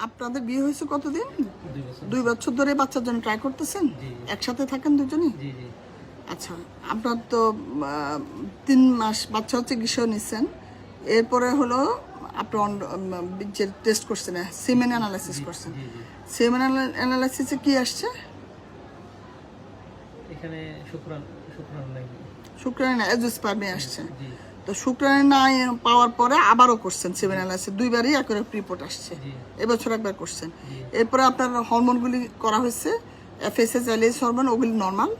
আপনাদের বিয়ে হয়েছে কতদিন? দুই বছর। ধরে বাচ্চার জন্য ট্রাই করতেছেন? একসাথে থাকেন দুজনই? আচ্ছা আপনার তো তিন মাস বাচ্চা হচ্ছে চিকিৎসা নিচ্ছেন এরপরে হলো আপনি অন্ড- উম, যে টেস্ট করছেন সিমেন অ্যানালাইসিস করছেন। সিমেন অ্যানালাইসিসে কি আসছে? এখানে শুক্রান শুক্রাণু এজোস্পার্মে আসছে। তো শুক্রাণু না পাওয়ার পরে আবারও করছেন সিমেন অ্যানালাইসিস দুইবারই একরে রিপোর্ট আসছে। এবছর একবার করছেন। এরপরে আপনার হরমোনগুলি করা হয়েছে এফএসএস এলএস হরমোন ওগুলি নর্মাল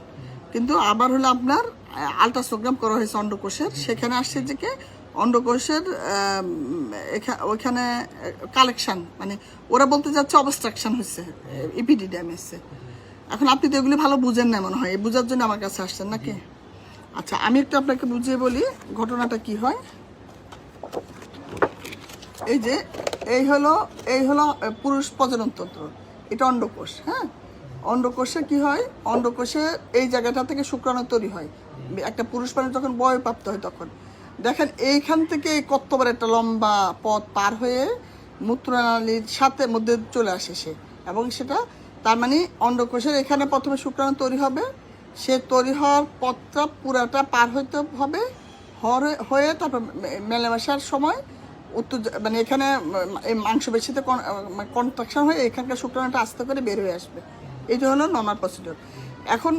কিন্তু আবার হলো আপনার আলট্রাসোগ্রাম করা হয়েছে অন্ডকোষের। সেখানে আসছে যে কি অন্ডকোষের ওইখানে কালেকশন মানে ওরা বলতে যাচ্ছে অবস্ট্রাকশন হয়েছে ইপিডিডিয়াম এসছে এখন আপনি তো এগুলি ভালো বুঝেন না মনে হয়। বুঝার জন্য আমার কাছে আসছেন নাকি? আচ্ছা আমি একটু আপনাকে বুঝিয়ে বলি ঘটনাটা কি হয়। এই যে, এই হলো এই হলো পুরুষ প্রজননতন্ত্র। এটা অন্ডকোষ হ্যাঁ? অন্ডকোষে কি হয়? অন্ডকোষে এই জায়গাটা থেকে শুক্রাণু তৈরি হয়। একটা পুরুষ প্রাণী যখন বয়প্রাপ্ত হয় তখন। দেখেন, এইখান থেকে এই কত বড় একটা লম্বা পথ পার হয়ে মূত্রনালীর সাথে মধ্যে চলে আসে সে। এবং সেটা, তার মানে অন্ডকোষের এখানে প্রথমে শুক্রাণু তৈরি হবে সে তৈরি হওয়ার পথটা পুরাটা পার হইতে হবে হয়ে তারপর মেলামেশার সময় উত্তর মানে এখানে এই মাংসপেশিতে কন্ট্রাকশন হয়ে এখানকার শুক্রাণুটা আস্তে করে বের হয়ে আসবে। এটা হলো নর্মাল প্রসিডিওর এখন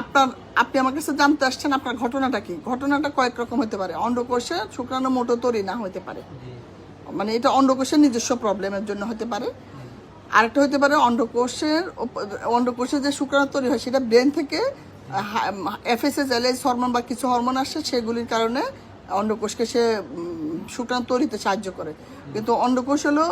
আপনার, আপনি আমার কাছে জানতে আসছেন আপনার ঘটনাটা কি? ঘটনাটা কয়েক রকম হতে পারে। অন্ডকোষে শুক্রাণু মোটো তৈরি না হতে পারে। মানে এটা অন্ডকোষের নিজস্ব প্রবলেমের জন্য হতে পারে। আরেকটা হতে পারে অন্ডকোষের অন্ডকোষে যে শুক্রাণু তৈরি হয়, সেটা ব্রেন থেকে এফএসএস, এলএস হরমোন বা কিছু হরমোন আসে, সেগুলির কারণে অন্ডকোষকে সে শুক্রাণু তৈরিতে সাহায্য করে। কিন্তু অন্ডকোষ হলো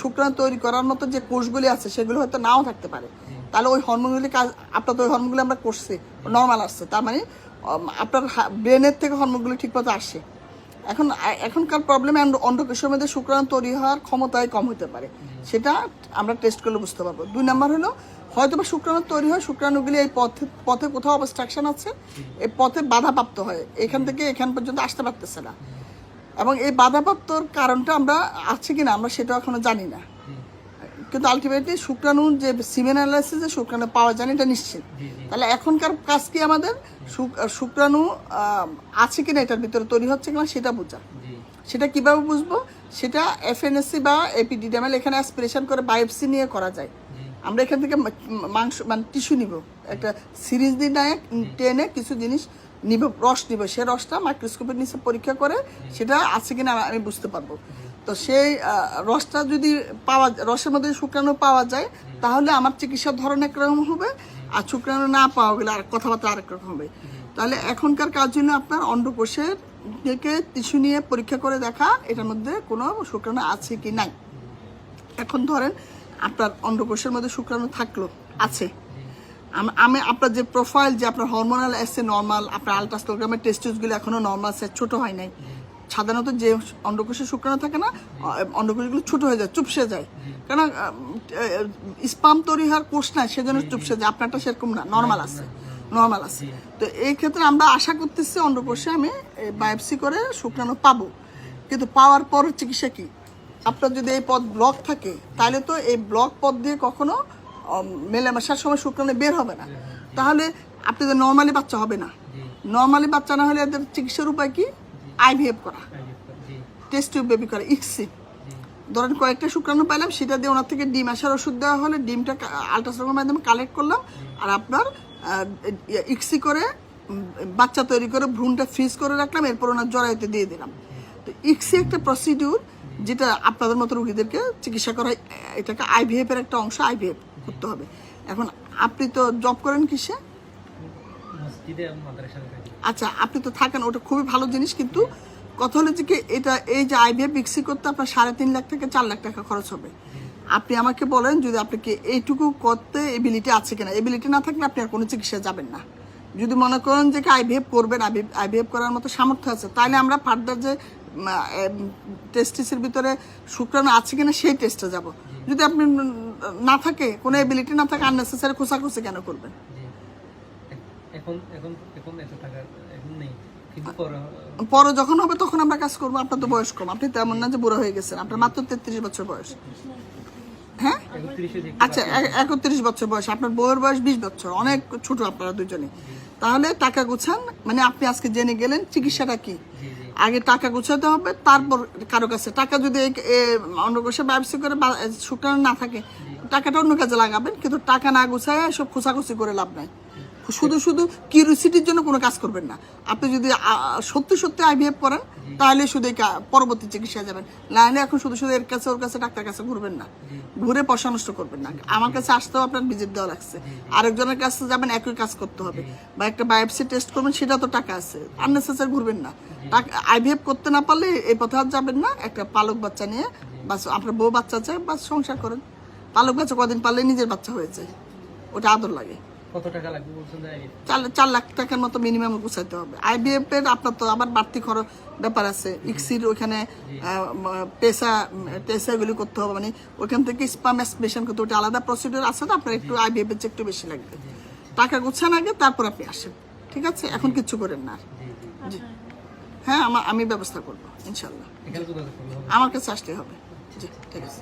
শুক্রাণু তৈরি করার মতো যে কোষগুলি আছে, সেগুলো হয়তো নাও থাকতে পারে। তাহলে ওই হরমোনগুলি কাজ, আপনার তো ওই হরমোনগুলি আমরা করছি নর্মাল আসছে। তার মানে আপনার ব্রেনের থেকে হরমোনগুলি ঠিকমতো আসে। এখন এখনকার প্রবলেম অন্ডকোষের মধ্যে শুক্রাণু তৈরি হওয়ার ক্ষমতায় কম হতে পারে। সেটা আমরা টেস্ট করলে বুঝতে পারব। দুই নম্বর হলো হয়তো বা শুক্রাণু তৈরি হয় শুক্রাণুগুলি এই পথে পথে কোথাও অবস্ট্রাকশন আছে এই পথে বাধাপ্রাপ্ত হয় এখান থেকে এখান পর্যন্ত আসতে পারতেছে না। এবং এই বাধাপ্রাপ্তর কারণটা আমরা আছে কি না আমরা সেটা এখনও জানি না। কিন্তু আলটিমেটলি শুক্রাণু যে সিমেন অ্যানালাইসিসে শুক্রাণু পাওয়া যায় না এটা নিশ্চিত। তাহলে এখনকার কাজ কি আমাদের? শুক্রাণু আছে কিনা এটার ভিতরে তৈরি হচ্ছে কিনা সেটা বোঝা। সেটা কীভাবে বুঝব? সেটা এফএনএসসি বা এপিডিডামেল এখানে অ্যাসপিরেশন করে বায়োপসি নিয়ে করা যায়। আমরা এখান থেকে মাংস মানে টিস্যু নিব। একটা সিরিজ দিয়ে নেয় টেনে কিছু জিনিস নিব, রস নিব। সে রসটা মাইক্রোস্কোপের নিচে পরীক্ষা করে সেটা আছে কিনা আমি বুঝতে পারব। তো সেই রসটা যদি পাওয়া রসের মধ্যে শুক্রাণু পাওয়া যায়, তাহলে আমার চিকিৎসার ধরন একরকম হবে। আর শুক্রাণু না পাওয়া গেলে আর কথাবার্তা আরেক রকম হবে। তাহলে এখনকার কাজ জন্য আপনার অন্ডকোষের থেকে টিস্যু নিয়ে পরীক্ষা করে দেখা, এটার মধ্যে কোনো শুক্রাণু আছে কি নাই। এখন ধরেন আপনার অন্ডকোষের মধ্যে শুক্রাণু থাকল, আছে। আমি আপনার যে প্রোফাইল যে আপনার হরমোনাল এসে নর্মাল আপনার আলট্রাসোগ্রামের টেস্টিসগুলো এখনও নর্মাল সে ছোটো হয় নাই। সাধারণত যে অন্ডকোষে শুক্রাণু থাকে না অন্ডকোষগুলো ছোট হয়ে যায়, চুপসে যায়। কেন স্পাম তৈরি হওয়ার কোষ নাই, সেজন্য চুপসে যায়। আপনারটা সেরকম না নর্মাল আছে নর্মাল আছে। তো এই ক্ষেত্রে আমরা আশা করতেছি অন্ডকোষে আমি বায়োপসি করে শুক্রাণু পাবো। কিন্তু পাওয়ার পর চিকিৎসা কি? আপনার যদি এই পথ ব্লক থাকে তাহলে তো এই ব্লক পথ দিয়ে কখনো মেলামেশার সময় শুক্রাণু বের হবে না। তাহলে আপনাদের নর্মালি বাচ্চা হবে না। নর্মালি বাচ্চা না হলে এদের চিকিৎসার উপায় কি? আইভিএফ করা। টেস্ট টিউব বেবি করা ইক্সি ধরেন কয়েকটা শুক্রাণু পাইলাম সেটা দিয়ে ওনার থেকে ডিম আসার ওষুধ দেওয়া হলে ডিমটা আলট্রাসাউন্ডের মাধ্যমে কালেক্ট করলাম আর আপনার ইক্সি করে বাচ্চা তৈরি করে ভ্রূণটা ফ্রিজ করে রাখলাম এরপর ওনার জরাইতে দিয়ে দিলাম। তো ইক্সি একটা প্রসিডিউর যেটা আপনাদের মতো রোগীদেরকে চিকিৎসা করা এটাকে আইভিএফ এর একটা অংশ আইভিএফ করতে হবে। এখন আপনি তো জব করেন কিসে? আচ্ছা আপনি তো থাকেন ওটা খুবই ভালো জিনিস কিন্তু কথা হলো যে এটা এই যে আইভিএফ বিক্সি করতে আপনার সাড়ে তিন লাখ থেকে চার লাখ টাকা খরচ হবে। আপনি আমাকে বলেন যদি আপনাকে এইটুকু করতে এবিলিটি আছে কিনা। এবিলিটি না থাকলে আপনি আর কোনো চিকিৎসা যাবেন না। যদি মনে করেন যে আইভিএফ করবেন আইভিএফ করার মতো সামর্থ্য আছে তাহলে আমরা ফার্দার যে টেস্টিসের ভিতরে শুক্রাণু আছে কিনা সেই টেস্টে যাব। যদি আপনি না থাকে কোনো এবিলিটি না থাকে আননেসেসারি খোঁচাখুচি কেন করবেন? এখন এখন এখন এত টাকা এখন নেই পরে যখন হবে তখন আমরা কাজ করব আপনার তো বয়স কম। আপনি তেমন না যে বুড়ো হয়ে গেছেন আপনার মাত্র তেত্রিশ বছর বয়স। হ্যাঁ? আচ্ছা একত্রিশ বছর বয়স আপনার বউয়ের বয়স বিশ বছর অনেক ছোট আপনারা দুজনে তাহলে টাকা গুছান মানে আপনি আজকে জেনে গেলেন চিকিৎসাটা কি। আগে টাকা গুছাতে হবে, তারপর কারও কাছে। টাকা যদি অন্য কাছে ব্যবসা করে শুকানো না থাকে, টাকাটা অন্য কাজে লাগাবেন, কিন্তু টাকা না গুছায় সব খোঁচাখুচি করে লাভ নাই। শুধু শুধু কিউরিসিটির জন্য কোনো কাজ করবেন না। আপনি যদি সত্যি সত্যি আইভিএফ করেন তাহলে শুধু পরবর্তী চিকিৎসায় যাবেন। নাহলে এখন শুধু শুধু এর কাছে ওর কাছে ডাক্তার কাছে ঘুরবেন না। ঘুরে পয়সা নষ্ট করবেন না। আমার কাছে আসতেও আপনার ভিজিট দেওয়া লাগছে। আরেকজনের কাছে যাবেন একই কাজ করতে হবে। বা একটা বায়োপসি টেস্ট করবেন সেটা তো টাকা আছে। আননেসেসারি ঘুরবেন না। আইভিএফ করতে না পারলে এই পথে আর যাবেন না। একটা পালক বাচ্চা নিয়ে বাস আপনার বউ বাচ্চা চায় বাস সংসার করেন। পালক বাচ্চা কদিন পারলে নিজের বাচ্চা হয়ে যায়। ওটা আদর লাগে। কত টাকা লাগবে বলছেন চার চার লাখ টাকার মতো মিনিমাম গুছাইতে হবে। আইবিএফ এর আপনার তো আবার বাড়তি খরচ ব্যাপার আছে। ইক্সির ওখানে পেশা টেসা এগুলি করতে হবে। মানে ওখান থেকে স্পাম এসপিরেশন করতে ওটা আলাদা প্রসিডিউর আছে তো আপনার একটু আইবিএফ এর চেয়ে একটু বেশি লাগবে। টাকা গুছান আগে তারপর আপনি আসেন। ঠিক আছে? এখন কিচ্ছু করেন না আর। জি হ্যাঁ আমার আমি ব্যবস্থা করব ইনশাল্লাহ। আমার কাছে আসতে হবে। জি ঠিক আছে।